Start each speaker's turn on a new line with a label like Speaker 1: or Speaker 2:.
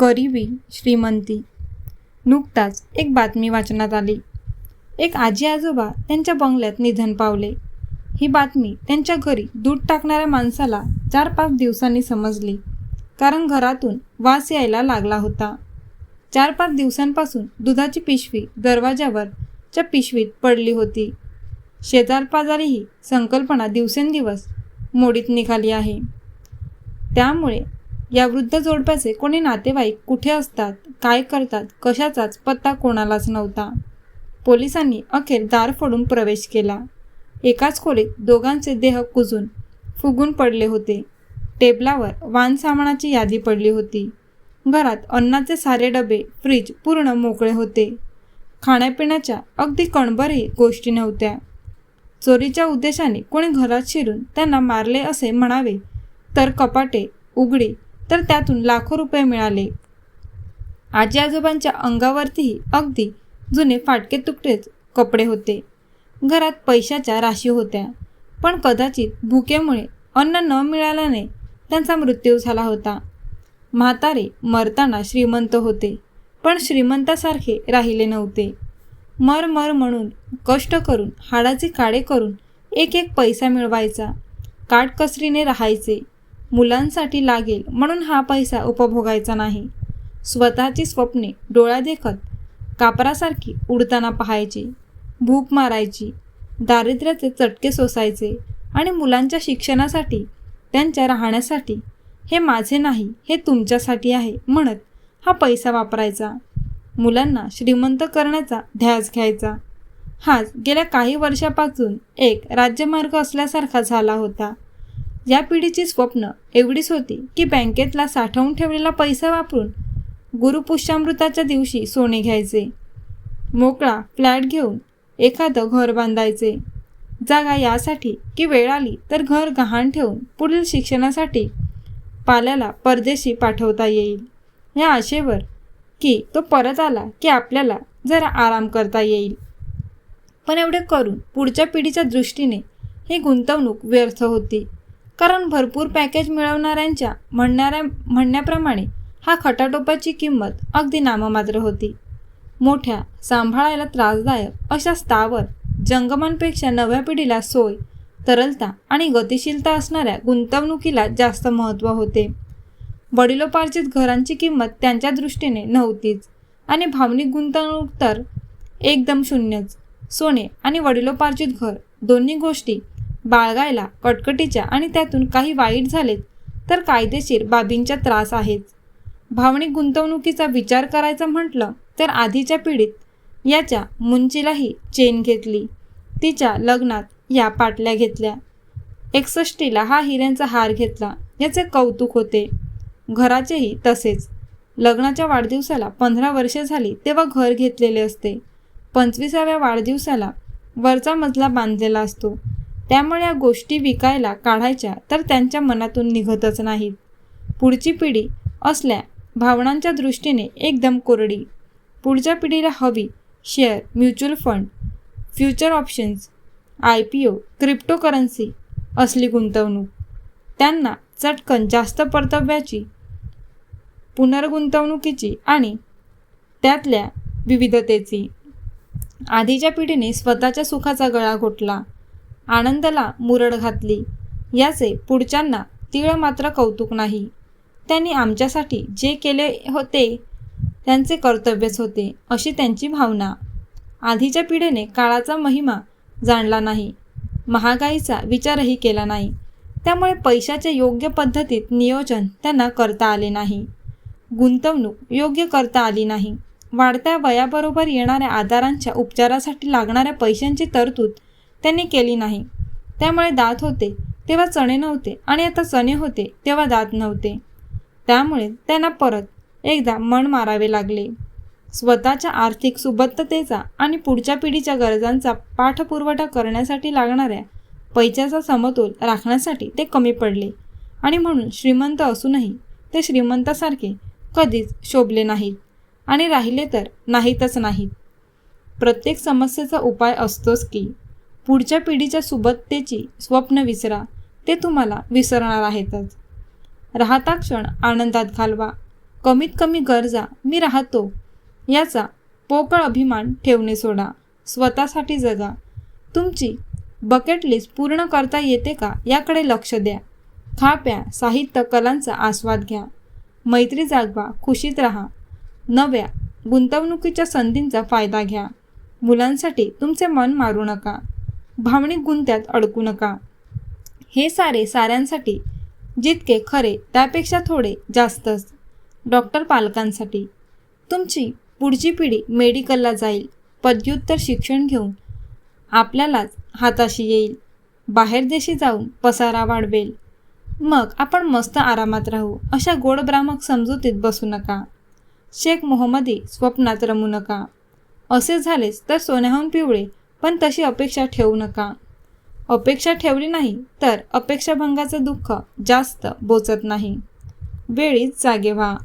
Speaker 1: गरिबी श्रीमंती. नुकताच एक बातमी वाचनात आली. एक आजी आजोबा त्यांच्या बंगल्यात निधन पावले. ही बातमी त्यांच्या घरी दूध टाकणाऱ्या माणसाला चार पाच दिवसांनी समजली. कारण घरातून वास यायला लागला होता. चार पाच दिवसांपासून दुधाची पिशवी दरवाजावरच्या पिशवीत पडली होती. शेजारपाजारी ही संकल्पना दिवसेंदिवस मोडीत निघाली आहे. त्यामुळे या वृद्ध जोडप्याचे कोणी नातेवाईक कुठे असतात काय करतात कशाचाच पत्ता कोणालाच नव्हता. पोलिसांनी अखेर दार फोडून प्रवेश केला. एकाच खोलीत दोघांचे देह कुजून फुगून पडले होते. टेबलावर वान सामानाची यादी पडली होती. घरात अन्नाचे सारे डबे फ्रीज पूर्ण मोकळे होते. खाण्यापिण्याच्या अगदी कणभरही गोष्टी नव्हत्या. चोरीच्या उद्देशाने कोणी घरात शिरून त्यांना मारले असे म्हणावे तर कपाटे उघडी तर त्यातून लाखो रुपये मिळाले. आजी आजोबांच्या अंगावरतीही अगदी जुने फाटके तुकडेच कपडे होते. घरात पैशाच्या राशी होत्या पण कदाचित भुकेमुळे अन्न न मिळाल्याने त्यांचा मृत्यू झाला होता. म्हातारे मरताना श्रीमंत होते पण श्रीमंतासारखे राहिले नव्हते. मर मर म्हणून कष्ट करून हाडाचे काडे करून एक एक पैसा मिळवायचा काटकसरीने राहायचे. मुलांसाठी लागेल म्हणून हा पैसा उपभोगायचा नाही. स्वतःची स्वप्ने डोळ्या देखत कापरासारखी उडताना पाहायची भूक मारायची दारिद्र्याचे चटके सोसायचे आणि मुलांच्या शिक्षणासाठी त्यांच्या राहण्यासाठी हे माझे नाही हे तुमच्यासाठी आहे म्हणत हा पैसा वापरायचा. मुलांना श्रीमंत करण्याचा ध्यास घ्यायचा. हाच गेल्या काही वर्षापासून एक राज्यमार्ग असल्यासारखा झाला होता. या पिढीची स्वप्न एवढीच होती की बँकेतला साठवून ठेवलेला पैसा वापरून गुरुपुष्यामृताच्या दिवशी सोने घ्यायचे. मोकळा फ्लॅट घेऊन एखादं घर बांधायचे. जागा यासाठी की वेळ आली तर घर गहाण ठेवून पुढील शिक्षणासाठी पाल्याला परदेशी पाठवता येईल. या आशेवर की तो परत आला की आपल्याला जरा आराम करता येईल. पण एवढे करून पुढच्या पिढीच्या दृष्टीने ही गुंतवणूक व्यर्थ होती. कारण भरपूर पॅकेज मिळवणाऱ्यांच्या म्हणणाऱ्या म्हणण्याप्रमाणे हा खटाटोपाची किंमत अगदी नाममात्र होती. मोठ्या सांभाळायला त्रासदायक अशा स्थावर जंगमांपेक्षा नव्या पिढीला सोय तरलता आणि गतिशीलता असणाऱ्या गुंतवणुकीला जास्त महत्त्व होते. वडिलोपार्जित घरांची किंमत त्यांच्या दृष्टीने नव्हतीच आणि भावनिक गुंतवणूक तर एकदम शून्यच. सोने आणि वडिलोपार्जित घर दोन्ही गोष्टी बाळगायला कटकटीच्या आणि त्यातून काही वाईट झालेत तर कायदेशीर बाबींच्या त्रास आहेत. भावनिक गुंतवणुकीचा विचार करायचा म्हटलं तर आधीच्या पिढीत याच्या मुंचीलाही चेन घेतली. तिच्या लग्नात या पाटल्या घेतल्या. एकसष्टीला हा हिऱ्यांचा हार घेतला याचे कौतुक होते. घराचेही तसेच. लग्नाच्या वाढदिवसाला पंधरा वर्षे झाली तेव्हा घर घेतलेले असते. पंचवीसाव्या वाढदिवसाला वरचा मजला बांधलेला असतो. त्यामुळे या गोष्टी विकायला काढायच्या तर त्यांच्या मनातून निघतच नाहीत. पुढची पिढी असल्या भावनांच्या दृष्टीने एकदम कोरडी. पुढच्या पिढीला हवी share mutual fund future options I P O cryptocurrency असली गुंतवणूक. त्यांना चटकन जास्त परतव्याची पुनर्गुंतवणुकीची आणि त्यातल्या विविधतेची. आधीच्या पिढीने स्वतःच्या सुखाचा गळा घोटला. आनंदाला मुरड घातली. याचे पुढच्यांना तीळ मात्र कौतुक नाही. त्यांनी आमच्यासाठी जे केले होते त्यांचे कर्तव्यच होते अशी त्यांची भावना. आधीच्या पिढीने काळाचा महिमा जाणला नाही. महागाईचा विचारही केला नाही. त्यामुळे पैशाचे योग्य पद्धतीत नियोजन त्यांना करता आले नाही. गुंतवणूक योग्य करता आली नाही. वाढत्या वयाबरोबर येणाऱ्या आजारांच्या उपचारासाठी लागणाऱ्या पैशांची तरतूद त्यांनी केली नाही. त्यामुळे दात होते तेव्हा चणे नव्हते आणि आता चणे होते तेव्हा दात नव्हते. त्यामुळे त्यांना परत एकदा मन मारावे लागले. स्वतःच्या आर्थिक सुबत्ततेचा आणि पुढच्या पिढीच्या गरजांचा पाठपुरवठा करण्यासाठी लागणाऱ्या पैशाचा समतोल राखण्यासाठी ते कमी पडले आणि म्हणून श्रीमंत असूनही ते श्रीमंतासारखे कधीच शोभले नाहीत आणि राहिले तर नाहीतच नाहीत. प्रत्येक समस्येचा उपाय असतोच की पुढच्या पिढीच्या सुबत्तेची स्वप्न विसरा. ते तुम्हाला विसरणार आहेतच. राहता क्षण आनंदात घालवा. कमीत कमी गरजा मी राहतो. याचा पोकळ अभिमान ठेवणे सोडा. स्वतःसाठी जगा. तुमची बकेट लिस्ट पूर्ण करता येते का याकडे लक्ष द्या. खा प्या साहित्य कलांचा आस्वाद घ्या. मैत्री जागवा खुशीत राहा. नव्या गुंतवणुकीच्या संधींचा फायदा घ्या. मुलांसाठी तुमचे मन मारू नका. भावनिक गुंत्यात अडकू नका. हे सारे साऱ्यांसाठी जितके खरे त्यापेक्षा थोडे जास्तच. डॉक्टर पालकांसाठी. तुमची पुढची पिढी मेडिकलला जाईल. पदव्युत्तर शिक्षण घेऊन आपल्यालाच हाताशी येईल. बाहेर देशी जाऊन पसारा वाढवेल. मग आपण मस्त आरामात राहू. अशा गोडब्रामक समजुतीत बसू नका. शेख मोहम्मदी स्वप्नात रमू नका. असे झालेच तर सोन्याहून पिवळे पण तशी अपेक्षा ठेवू नका. अपेक्षा ठेवली नाही तर अपेक्षाभंगाचं दुःख जास्त बोचत नाही. वेळीच जागे व्हा.